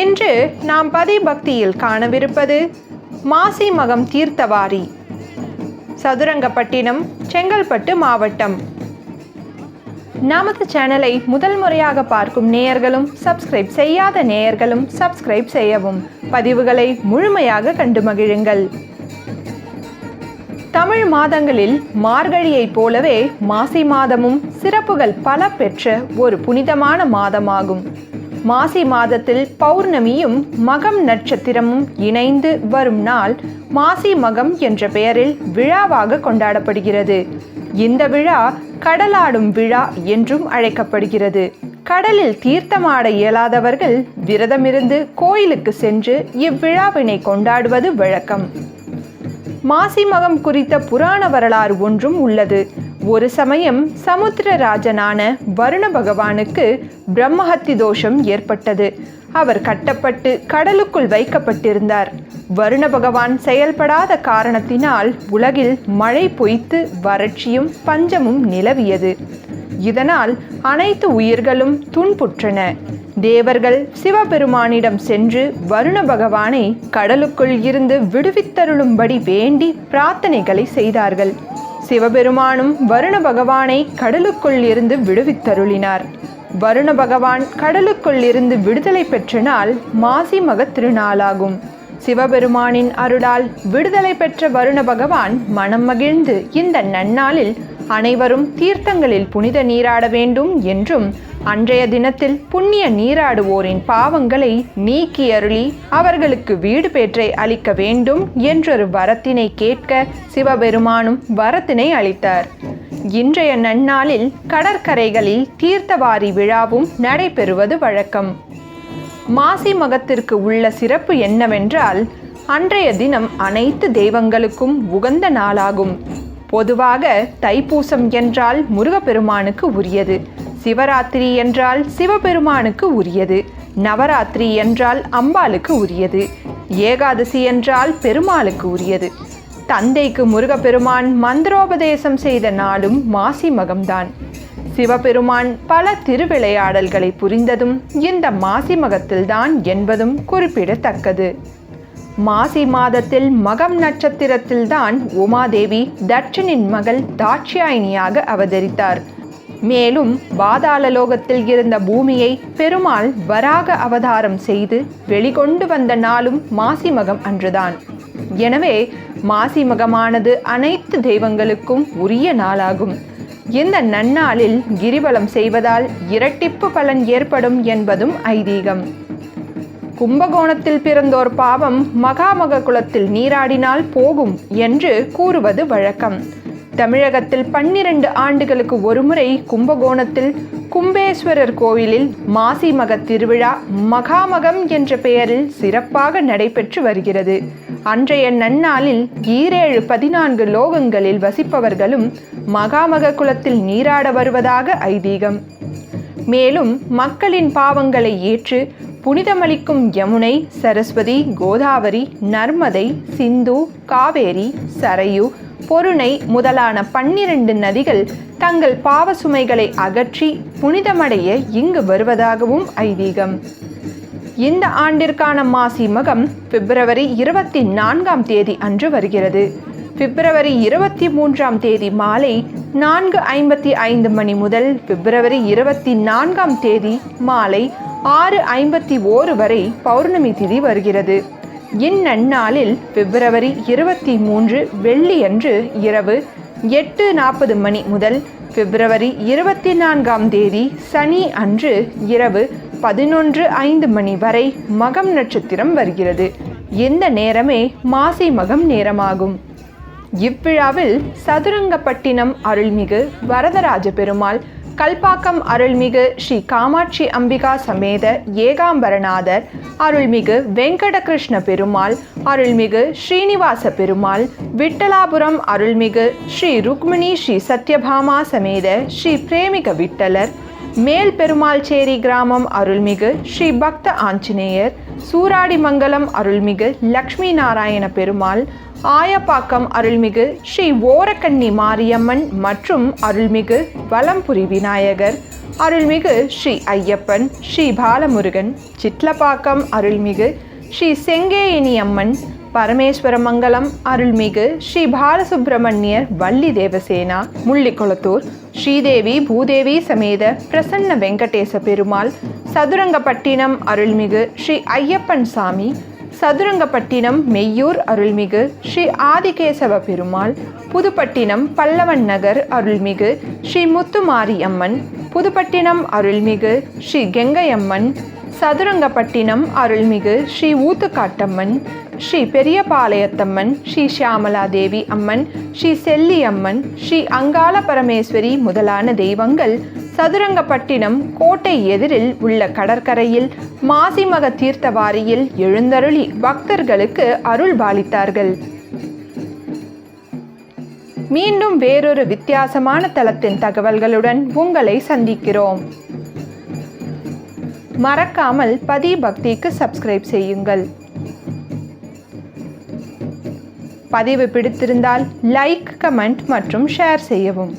இன்று நாம் பதி பக்தியில் காணவிருப்பது மாசி மகம் தீர்த்தவாரி சதுரங்கப்பட்டினம் செங்கல்பட்டு மாவட்டம். நமது சேனலை முதல் முறையாக பார்க்கும் நேயர்களும் சப்ஸ்கிரைப் செய்யாத நேயர்களும் சப்ஸ்கிரைப் செய்யவும் பதிவுகளை முழுமையாக கண்டு மகிழுங்கள். தமிழ் மாதங்களில் மார்கழியைப் போலவே மாசி மாதமும் சிறப்புகள் பல பெற்ற ஒரு புனிதமான மாதமாகும். மாசி மாதத்தில் பௌர்ணமியும் மகம் நட்சத்திரமும் இணைந்து வரும் நாள் மாசி மகம் என்ற பெயரில் விழாவாக கொண்டாடப்படுகிறது. இந்த விழா கடலாடும் விழா என்றும் அழைக்கப்படுகிறது. கடலில் தீர்த்தமாட இயலாதவர்கள் விரதமிருந்து கோயிலுக்கு சென்று இவ்விழாவினை கொண்டாடுவது வழக்கம். மாசிமகம் குறித்த புராண வரலாறு ஒன்றும் உள்ளது. ஒரு சமயம் சமுத்திரராஜனான வருண பகவானுக்கு பிரம்மஹத்தி தோஷம் ஏற்பட்டது. அவர் கட்டப்பட்டு கடலுக்குள் வைக்கப்பட்டிருந்தார். வருண பகவான் செயல்படாத காரணத்தினால் உலகில் மழை பொய்த்து வறட்சியும் பஞ்சமும் நிலவியது. இதனால் அனைத்து உயிர்களும் துன்புற்றன. தேவர்கள் சிவபெருமானிடம் சென்று வருண பகவானை கடலுக்குள் இருந்து விடுவித்தருளும்படி வேண்டி பிரார்த்தனைகளை செய்தார்கள். சிவபெருமானும் வருண பகவானை கடலுக்குள் இருந்து விடுவித்தருளினார். வருண பகவான் கடலுக்குள் இருந்து விடுதலை பெற்ற நாள் மாசி மக திருநாளாகும். சிவபெருமானின் அருளால் விடுதலை பெற்ற வருண பகவான் மனம் மகிழ்ந்து இந்த நன்னாளில் அனைவரும் தீர்த்தங்களில் புனித நீராட வேண்டும் என்றும் அன்றைய தினத்தில் புண்ணிய நீராடுவோரின் பாவங்களை நீக்கி அருளி அவர்களுக்கு வீடு பேற்றை அளிக்க வேண்டும் என்றொரு வரத்தினை கேட்க சிவபெருமானும் வரத்தினை அளித்தார். இன்றைய நன்னாளில் கடற்கரைகளில் தீர்த்தவாரி விழாவும் நடைபெறுவது வழக்கம். மாசி மகத்திற்கு உள்ள சிறப்பு என்னவென்றால் அன்றைய தினம் அனைத்து தெய்வங்களுக்கும் உகந்த நாளாகும். பொதுவாக தைப்பூசம் என்றால் முருகப்பெருமானுக்கு உரியது. சிவராத்திரி என்றால் சிவபெருமானுக்கு உரியது. நவராத்திரி என்றால் அம்பாளுக்கு உரியது. ஏகாதசி என்றால் பெருமாளுக்கு உரியது. தந்தைக்கு முருகப்பெருமான் மந்திரோபதேசம் செய்த நாளும் மாசி மகம்தான். சிவபெருமான் பல திருவிளையாடல்களை புரிந்ததும் இந்த மாசி மகத்தில்தான் என்பதும் குறிப்பிடத்தக்கது. மாசி மாதத்தில் மகம் நட்சத்திரத்தில்தான் உமாதேவி தட்சனின் மகள் தாட்சியாயினியாக அவதரித்தார். மேலும் பாதாள லோகத்தில் இருந்த பூமியை பெருமாள் வராக அவதாரம் செய்து வெளிகொண்டு வந்த நாளும் மாசி மகம் அன்றுதான். எனவே மாசி மகமானது அனைத்து தெய்வங்களுக்கும் உரிய நாளாகும். இந்த நன்னாளில் கிரிவலம் செய்வதால் இரட்டிப்பு பலன் ஏற்படும் என்பதும் ஐதீகம். கும்பகோணத்தில் பிறந்தோர் பாவம் மகாமக குலத்தில் நீராடினால் போகும் என்று கூறுவது வழக்கம். தமிழகத்தில் பன்னிரண்டு ஆண்டுகளுக்கு ஒருமுறை கும்பகோணத்தில் கும்பேஸ்வரர் கோவிலில் மாசி மக திருவிழா மகாமகம் என்ற பெயரில் சிறப்பாக நடைபெற்று வருகிறது. அன்றைய நன்னாளில் ஈரேழு பதினான்கு லோகங்களில் வசிப்பவர்களும் மகாமக குலத்தில் நீராட வருவதாக ஐதீகம். மேலும் மக்களின் பாவங்களை ஏற்று புனிதமளிக்கும் யமுனை சரஸ்வதி கோதாவரி நர்மதை சிந்து காவேரி சரையு பொருணை முதலான பன்னிரண்டு நதிகள் தங்கள் பாவ சுமைகளை அகற்றி புனிதமடைய இங்கு வருவதாகவும் ஐதீகம். இந்த ஆண்டிற்கான மாசி மகம் பிப்ரவரி இருபத்தி நான்காம் தேதி அன்று வருகிறது. பிப்ரவரி இருபத்தி மூன்றாம் தேதி மாலை நான்கு ஐம்பத்தி ஐந்து மணி முதல் பிப்ரவரி இருபத்தி நான்காம் தேதி மாலை ஆறு ஐம்பத்தி ஓரு வரை பௌர்ணமி திதி வருகிறது. இந்நன்னாளில் பிப்ரவரி இருபத்தி மூன்று வெள்ளியன்று இரவு எட்டு நாற்பது மணி முதல் பிப்ரவரி இருபத்தி நான்காம் தேதி சனி அன்று இரவு பதினொன்று ஐந்து மணி வரை மகம் நட்சத்திரம் வருகிறது. இந்த நேரமே மாசி மகம் நேரமாகும். இவ்விழாவில் சதுரங்கப்பட்டினம் அருள்மிகு வரதராஜ பெருமாள் கல்பாக்கம் அருள்மிகு ஸ்ரீ காமாட்சி அம்பிகா சமேத ஏகாம்பரநாதர் அருள்மிகு வெங்கடகிருஷ்ண பெருமாள் அருள்மிகு ஸ்ரீனிவாச பெருமாள் விட்டலாபுரம் அருள்மிகு ஸ்ரீ ருக்மிணி ஸ்ரீ சத்யபாமா சமேத ஸ்ரீ பிரேமிக விட்டலர் மேல் பெருமாள்சேரி கிராமம் அருள்மிகு ஸ்ரீ பக்த ஆஞ்சநேயர் சூராடிமங்கலம் அருள்மிகு லக்ஷ்மி நாராயண பெருமாள் ஆயப்பாக்கம் அருள்மிகு ஸ்ரீ ஓரக்கண்ணி மாரியம்மன் மற்றும் அருள்மிகு வலம்புரி விநாயகர் அருள்மிகு ஸ்ரீ ஐயப்பன் ஸ்ரீ பாலமுருகன் சிட்லப்பாக்கம் அருள்மிகு ஸ்ரீ செங்கேயினி அம்மன் பரமேஸ்வரமங்கலம் அருள்மிகு ஸ்ரீ பாலசுப்பிரமணியர் வள்ளி தேவசேனா முள்ளிக்குளத்தூர் ஸ்ரீதேவி பூதேவி சமேத பிரசன்ன வெங்கடேச பெருமாள் சதுரங்கப்பட்டினம் அருள்மிகு ஸ்ரீ ஐயப்பன் சாமி சதுரங்கப்பட்டினம் மெய்யூர் அருள்மிகு ஸ்ரீ ஆதிகேசவ பெருமாள் புதுப்பட்டினம் பல்லவன் நகர் அருள்மிகு ஸ்ரீ முத்துமாரி அம்மன் புதுப்பட்டினம் அருள்மிகு ஸ்ரீ கெங்கையம்மன் சதுரங்கப்பட்டினம் அருள்மிகு ஸ்ரீ ஊத்துக்காட்டம்மன் ஸ்ரீ பெரியபாளையத்தம்மன் ஸ்ரீ ஷியாமலா தேவி அம்மன் ஸ்ரீ செல்லி அம்மன் ஸ்ரீ அங்காள பரமேஸ்வரி முதலான தெய்வங்கள் சதுரங்கப்பட்டினம் கோட்டை எதிரில் உள்ள கடற்கரையில் மாசிமக தீர்த்தவாரியில் எழுந்தருளி பக்தர்களுக்கு அருள் பாலித்தார்கள் மீண்டும் வேறொரு வித்தியாசமான தளத்தின் தகவல்களுடன் உங்களை சந்திக்கிறோம். மறக்காமல் பதி பக்திக்கு சப்ஸ்கிரைப் செய்யுங்கள். பதிவு பிடித்திருந்தால் லைக் கமெண்ட் மற்றும் ஷேர் செய்யவும்.